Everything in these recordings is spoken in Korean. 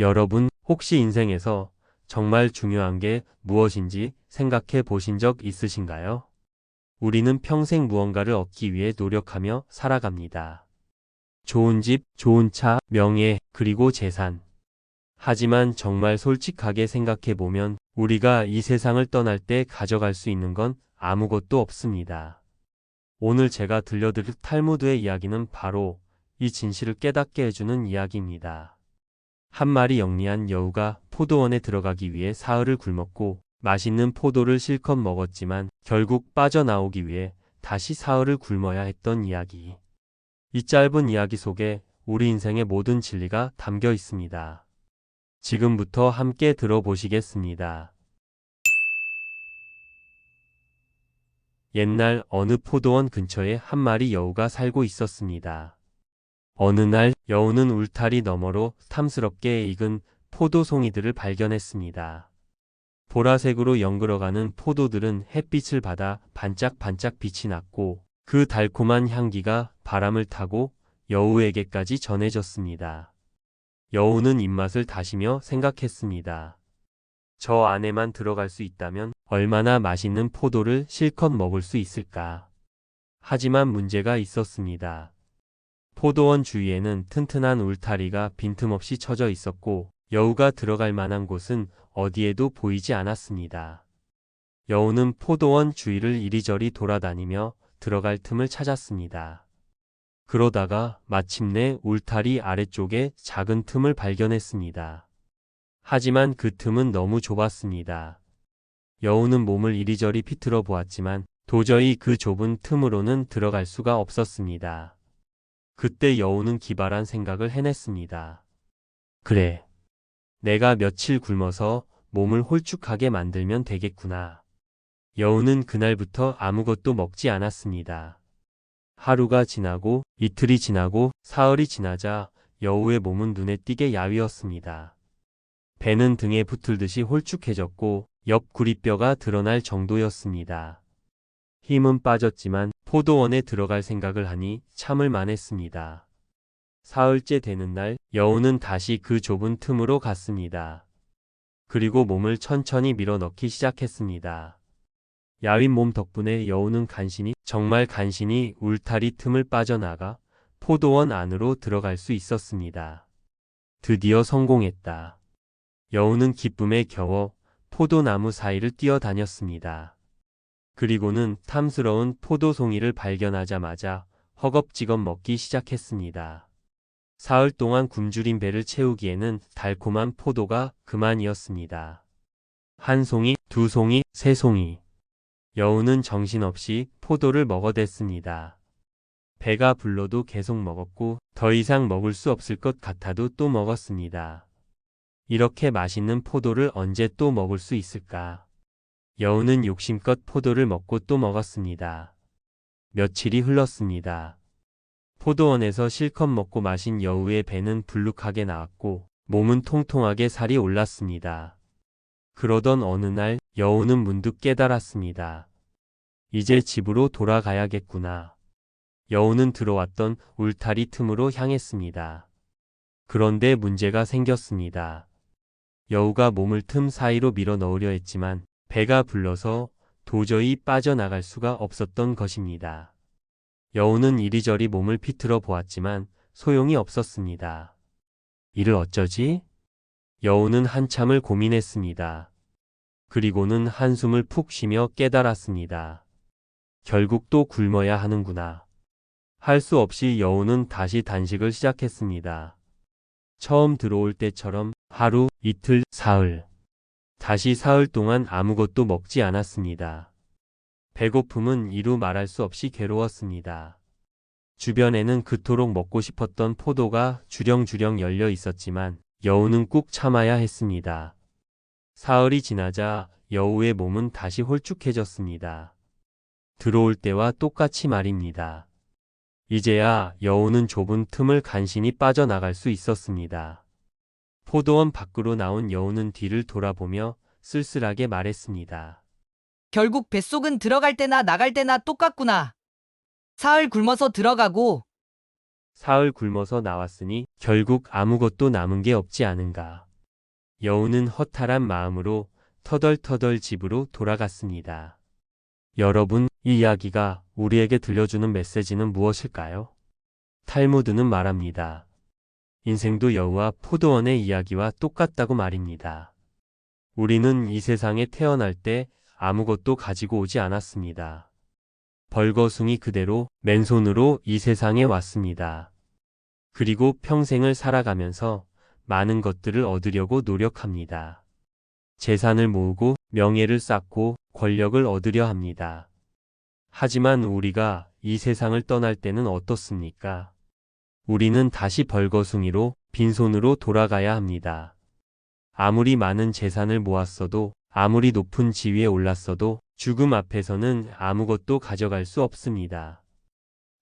여러분, 혹시 인생에서 정말 중요한 게 무엇인지 생각해 보신 적 있으신가요? 우리는 평생 무언가를 얻기 위해 노력하며 살아갑니다. 좋은 집, 좋은 차, 명예, 그리고 재산. 하지만 정말 솔직하게 생각해 보면 우리가 이 세상을 떠날 때 가져갈 수 있는 건 아무것도 없습니다. 오늘 제가 들려드릴 탈무드의 이야기는 바로 이 진실을 깨닫게 해주는 이야기입니다. 한 마리 영리한 여우가 포도원에 들어가기 위해 사흘을 굶었고 맛있는 포도를 실컷 먹었지만 결국 빠져나오기 위해 다시 사흘을 굶어야 했던 이야기. 이 짧은 이야기 속에 우리 인생의 모든 진리가 담겨 있습니다. 지금부터 함께 들어보시겠습니다. 옛날 어느 포도원 근처에 한 마리 여우가 살고 있었습니다. 어느 날 여우는 울타리 너머로 탐스럽게 익은 포도송이들을 발견했습니다. 보라색으로 연그러가는 포도들은 햇빛을 받아 반짝반짝 빛이 났고 그 달콤한 향기가 바람을 타고 여우에게까지 전해졌습니다. 여우는 입맛을 다시며 생각했습니다. 저 안에만 들어갈 수 있다면 얼마나 맛있는 포도를 실컷 먹을 수 있을까. 하지만 문제가 있었습니다. 포도원 주위에는 튼튼한 울타리가 빈틈없이 쳐져 있었고 여우가 들어갈 만한 곳은 어디에도 보이지 않았습니다. 여우는 포도원 주위를 이리저리 돌아다니며 들어갈 틈을 찾았습니다. 그러다가 마침내 울타리 아래쪽에 작은 틈을 발견했습니다. 하지만 그 틈은 너무 좁았습니다. 여우는 몸을 이리저리 비틀어 보았지만 도저히 그 좁은 틈으로는 들어갈 수가 없었습니다. 그때 여우는 기발한 생각을 해냈습니다. 그래. 내가 며칠 굶어서 몸을 홀쭉하게 만들면 되겠구나. 여우는 그날부터 아무것도 먹지 않았습니다. 하루가 지나고 이틀이 지나고 사흘이 지나자 여우의 몸은 눈에 띄게 야위었습니다. 배는 등에 붙을 듯이 홀쭉해졌고 옆 구리뼈가 드러날 정도였습니다. 힘은 빠졌지만 포도원에 들어갈 생각을 하니 참을 만했습니다. 사흘째 되는 날 여우는 다시 그 좁은 틈으로 갔습니다. 그리고 몸을 천천히 밀어넣기 시작했습니다. 야윈 몸 덕분에 여우는 간신히 정말 간신히 울타리 틈을 빠져나가 포도원 안으로 들어갈 수 있었습니다. 드디어 성공했다. 여우는 기쁨에 겨워 포도나무 사이를 뛰어다녔습니다. 그리고는 탐스러운 포도송이를 발견하자마자 허겁지겁 먹기 시작했습니다. 사흘 동안 굶주린 배를 채우기에는 달콤한 포도가 그만이었습니다. 한 송이, 두 송이, 세 송이. 여우는 정신없이 포도를 먹어댔습니다. 배가 불러도 계속 먹었고 더 이상 먹을 수 없을 것 같아도 또 먹었습니다. 이렇게 맛있는 포도를 언제 또 먹을 수 있을까? 여우는 욕심껏 포도를 먹고 또 먹었습니다. 며칠이 흘렀습니다. 포도원에서 실컷 먹고 마신 여우의 배는 불룩하게 나왔고 몸은 통통하게 살이 올랐습니다. 그러던 어느 날 여우는 문득 깨달았습니다. 이제 집으로 돌아가야겠구나. 여우는 들어왔던 울타리 틈으로 향했습니다. 그런데 문제가 생겼습니다. 여우가 몸을 틈 사이로 밀어 넣으려 했지만 배가 불러서 도저히 빠져나갈 수가 없었던 것입니다. 여우는 이리저리 몸을 비틀어 보았지만 소용이 없었습니다. 이를 어쩌지? 여우는 한참을 고민했습니다. 그리고는 한숨을 푹 쉬며 깨달았습니다. 결국 또 굶어야 하는구나. 할 수 없이 여우는 다시 단식을 시작했습니다. 처음 들어올 때처럼 하루, 이틀, 사흘. 다시 사흘 동안 아무것도 먹지 않았습니다. 배고픔은 이루 말할 수 없이 괴로웠습니다. 주변에는 그토록 먹고 싶었던 포도가 주렁주렁 열려 있었지만 여우는 꾹 참아야 했습니다. 사흘이 지나자 여우의 몸은 다시 홀쭉해졌습니다. 들어올 때와 똑같이 말입니다. 이제야 여우는 좁은 틈을 간신히 빠져나갈 수 있었습니다. 포도원 밖으로 나온 여우는 뒤를 돌아보며 쓸쓸하게 말했습니다. 결국 뱃속은 들어갈 때나 나갈 때나 똑같구나. 사흘 굶어서 들어가고 사흘 굶어서 나왔으니 결국 아무것도 남은 게 없지 않은가. 여우는 허탈한 마음으로 터덜터덜 집으로 돌아갔습니다. 여러분, 이 이야기가 우리에게 들려주는 메시지는 무엇일까요? 탈무드는 말합니다. 인생도 여우와 포도원의 이야기와 똑같다고 말입니다. 우리는 이 세상에 태어날 때 아무것도 가지고 오지 않았습니다. 벌거숭이 그대로 맨손으로 이 세상에 왔습니다. 그리고 평생을 살아가면서 많은 것들을 얻으려고 노력합니다. 재산을 모으고 명예를 쌓고 권력을 얻으려 합니다. 하지만 우리가 이 세상을 떠날 때는 어떻습니까? 우리는 다시 벌거숭이로 빈손으로 돌아가야 합니다. 아무리 많은 재산을 모았어도 아무리 높은 지위에 올랐어도 죽음 앞에서는 아무것도 가져갈 수 없습니다.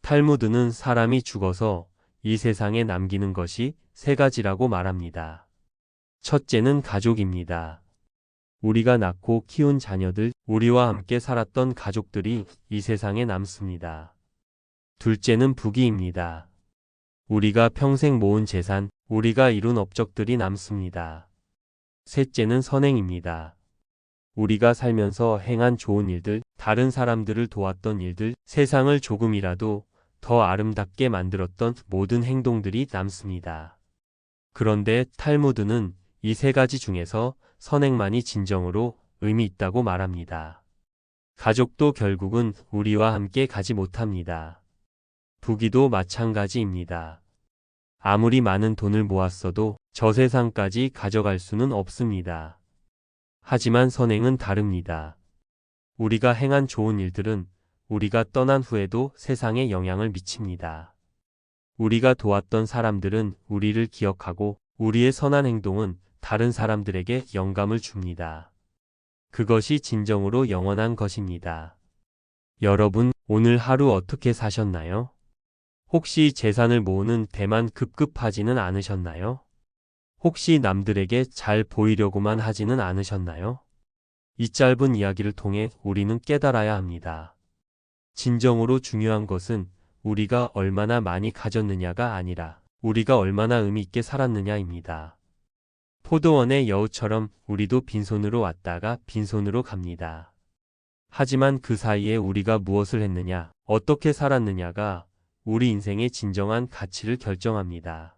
탈무드는 사람이 죽어서 이 세상에 남기는 것이 세 가지라고 말합니다. 첫째는 가족입니다. 우리가 낳고 키운 자녀들, 우리와 함께 살았던 가족들이 이 세상에 남습니다. 둘째는 부귀입니다. 우리가 평생 모은 재산, 우리가 이룬 업적들이 남습니다. 셋째는 선행입니다. 우리가 살면서 행한 좋은 일들, 다른 사람들을 도왔던 일들, 세상을 조금이라도 더 아름답게 만들었던 모든 행동들이 남습니다. 그런데 탈무드는 이 세 가지 중에서 선행만이 진정으로 의미 있다고 말합니다. 가족도 결국은 우리와 함께 가지 못합니다. 부귀도 마찬가지입니다. 아무리 많은 돈을 모았어도 저 세상까지 가져갈 수는 없습니다. 하지만 선행은 다릅니다. 우리가 행한 좋은 일들은 우리가 떠난 후에도 세상에 영향을 미칩니다. 우리가 도왔던 사람들은 우리를 기억하고 우리의 선한 행동은 다른 사람들에게 영감을 줍니다. 그것이 진정으로 영원한 것입니다. 여러분, 오늘 하루 어떻게 사셨나요? 혹시 재산을 모으는 데만 급급하지는 않으셨나요? 혹시 남들에게 잘 보이려고만 하지는 않으셨나요? 이 짧은 이야기를 통해 우리는 깨달아야 합니다. 진정으로 중요한 것은 우리가 얼마나 많이 가졌느냐가 아니라 우리가 얼마나 의미 있게 살았느냐입니다. 포도원의 여우처럼 우리도 빈손으로 왔다가 빈손으로 갑니다. 하지만 그 사이에 우리가 무엇을 했느냐, 어떻게 살았느냐가 우리 인생의 진정한 가치를 결정합니다.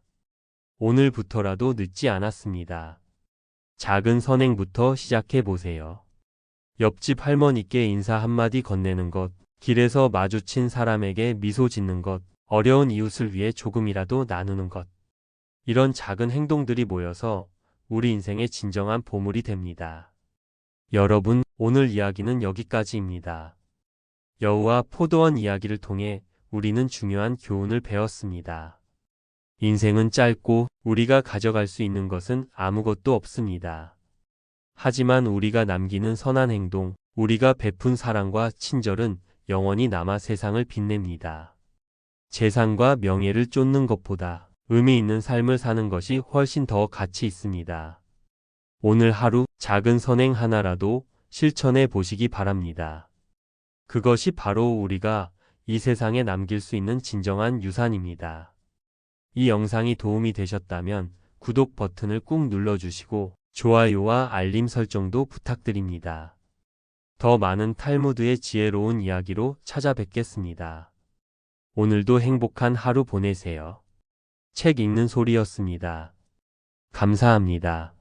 오늘부터라도 늦지 않았습니다. 작은 선행부터 시작해 보세요. 옆집 할머니께 인사 한마디 건네는 것, 길에서 마주친 사람에게 미소 짓는 것, 어려운 이웃을 위해 조금이라도 나누는 것. 이런 작은 행동들이 모여서 우리 인생의 진정한 보물이 됩니다. 여러분, 오늘 이야기는 여기까지입니다. 여우와 포도원 이야기를 통해 우리는 중요한 교훈을 배웠습니다. 인생은 짧고 우리가 가져갈 수 있는 것은 아무것도 없습니다. 하지만 우리가 남기는 선한 행동, 우리가 베푼 사랑과 친절은 영원히 남아 세상을 빛냅니다. 재산과 명예를 쫓는 것보다 의미 있는 삶을 사는 것이 훨씬 더 가치 있습니다. 오늘 하루 작은 선행 하나라도 실천해 보시기 바랍니다. 그것이 바로 우리가 이 세상에 남길 수 있는 진정한 유산입니다. 이 영상이 도움이 되셨다면 구독 버튼을 꾹 눌러주시고 좋아요와 알림 설정도 부탁드립니다. 더 많은 탈무드의 지혜로운 이야기로 찾아뵙겠습니다. 오늘도 행복한 하루 보내세요. 책 읽는 소리였습니다. 감사합니다.